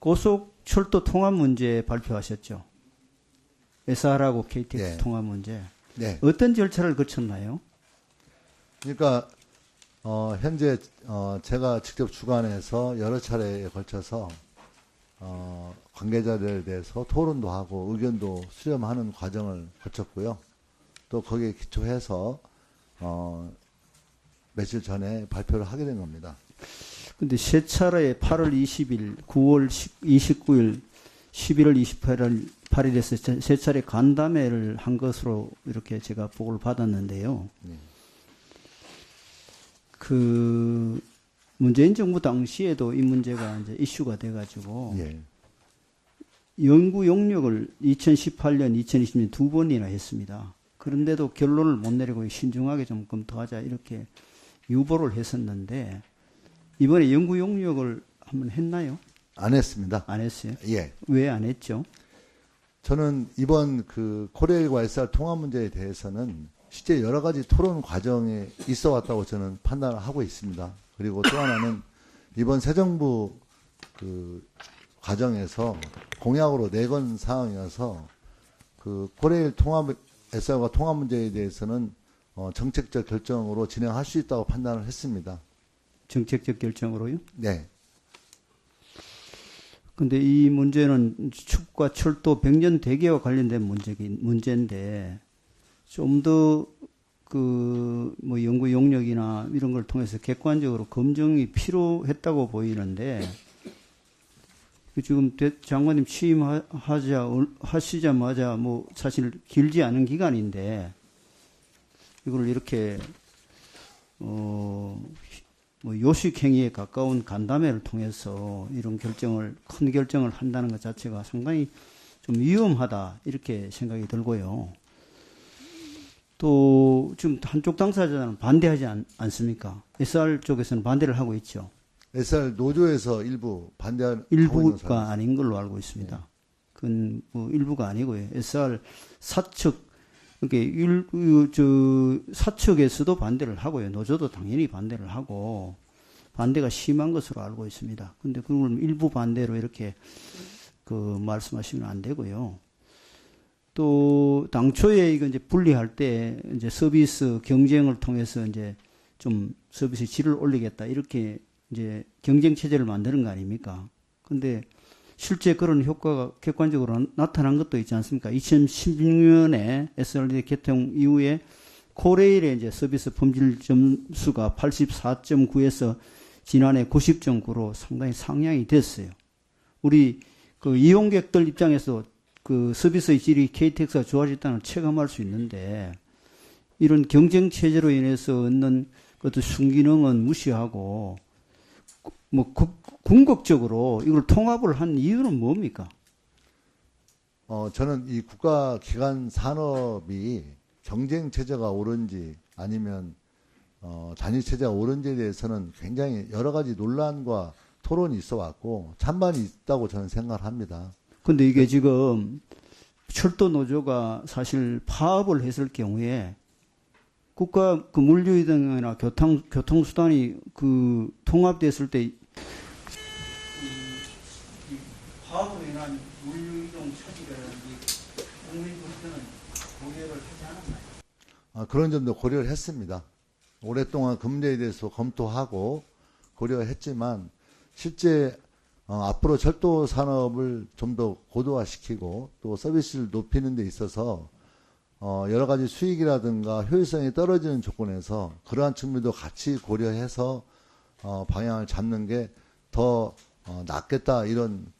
고속 철도 통합 문제 발표하셨죠. SR하고 KTX 네. 통합 문제. 네. 어떤 절차를 거쳤나요? 그러니까 어, 현재 어, 제가 직접 주관해서 여러 차례에 걸쳐서 어, 관계자들에 대해서 토론도 하고 의견도 수렴하는 과정을 거쳤고요. 또 거기에 기초해서 어, 며칠 전에 발표를 하게 된 겁니다. 근데 세 차례에 8월 20일, 9월 29일, 11월 28일, 8일에서 세 차례 간담회를 한 것으로 이렇게 제가 보고를 받았는데요. 네. 그 문재인 정부 당시에도 이 문제가 이제 이슈가 돼가지고 예. 연구 용역을 2018년, 2020년 두 번이나 했습니다. 그런데도 결론을 못 내리고 신중하게 좀 검토하자 이렇게 유보를 했었는데 이번에 연구 용역을 한번 했나요? 안 했습니다. 안 했어요? 예. 왜 안 했죠? 저는 이번 그 코레일과 SR 통합 문제에 대해서는 실제 여러 가지 토론 과정에 있어 왔다고 저는 판단을 하고 있습니다. 그리고 또 하나는 이번 새 정부 그 과정에서 공약으로 내건 상황이어서 그 코레일 통합 SR과 통합 문제에 대해서는 어, 정책적 결정으로 진행할 수 있다고 판단을 했습니다. 정책적 결정으로요? 네. 근데 이 문제는 축과 철도 백년 대계와 관련된 문제긴 문제인데 좀 더 그 뭐 연구 용역이나 이런 걸 통해서 객관적으로 검증이 필요했다고 보이는데 그 지금 대- 장관님 취임하자 하시자마자 뭐 사실 길지 않은 기간인데 이걸 이렇게 어 뭐 요식 행위에 가까운 간담회를 통해서 이런 결정을 큰 결정을 한다는 것 자체가 상당히 좀 위험하다 이렇게 생각이 들고요. 또 지금 한쪽 당사자는 반대하지 않, 않습니까? SR 쪽에서는 반대를 하고 있죠. SR 노조에서 일부 반대하는 일부가. 아닌 걸로 알고 있습니다. 그건 뭐 일부가 아니고요. SR 사측 이렇게 일, 그, 저 사측에서도 반대를 하고요. 노조도 당연히 반대를 하고 반대가 심한 것으로 알고 있습니다. 근데 그걸 일부 반대로 이렇게 그 말씀하시면 안 되고요. 또 당초에 이거 이제 분리할 때 이제 서비스 경쟁을 통해서 이제 좀 서비스 질을 올리겠다 이렇게 이제 경쟁 체제를 만드는 거 아닙니까? 근데 실제 그런 효과가 객관적으로 나- 나타난 것도 있지 않습니까? 2016년에 SRD 개통 이후에 코레일의 이제 서비스 품질 점수가 84.9에서 지난해 90.9로 상당히 상향이 됐어요. 우리 그 이용객들 입장에서 그 서비스의 질이 KTX가 좋아졌다는 체감할 수 있는데 이런 경쟁 체제로 인해서 얻는 어떤 순기능은 무시하고 뭐 국- 궁극적으로 이걸 통합을 한 이유는 뭡니까? 어, 저는 이 국가 기관 산업이 경쟁 체제가 옳은지 아니면 어, 단위 체제가 옳은지에 대해서는 굉장히 여러 가지 논란과 토론이 있어 왔고 찬반이 있다고 저는 생각을 합니다. 근데 이게 지금 철도 노조가 사실 파업을 했을 경우에 국가 그 물류이동이나 교통 교통수단이 그 통합됐을 때 이- 이 파업으로 인한 물류이동 차질이라든지 국민 불편은 고려를 하지 않았나요? 아, 그런 점도 고려를 했습니다. 오랫동안 그 문제에 대해서 검토하고 고려했지만 실제 어, 앞으로 철도 산업을 좀 더 고도화시키고 또 서비스를 높이는 데 있어서 어, 여러 가지 수익이라든가 효율성이 떨어지는 조건에서 그러한 측면도 같이 고려해서 어, 방향을 잡는 게더 어, 낫겠다 이런 어,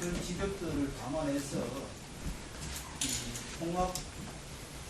이런 지적들을 감안해서 이 통합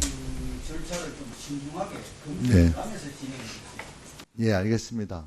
그 절차를 좀 신중하게 네. 검토하면서 진행해 주세요. 예, 알겠습니다.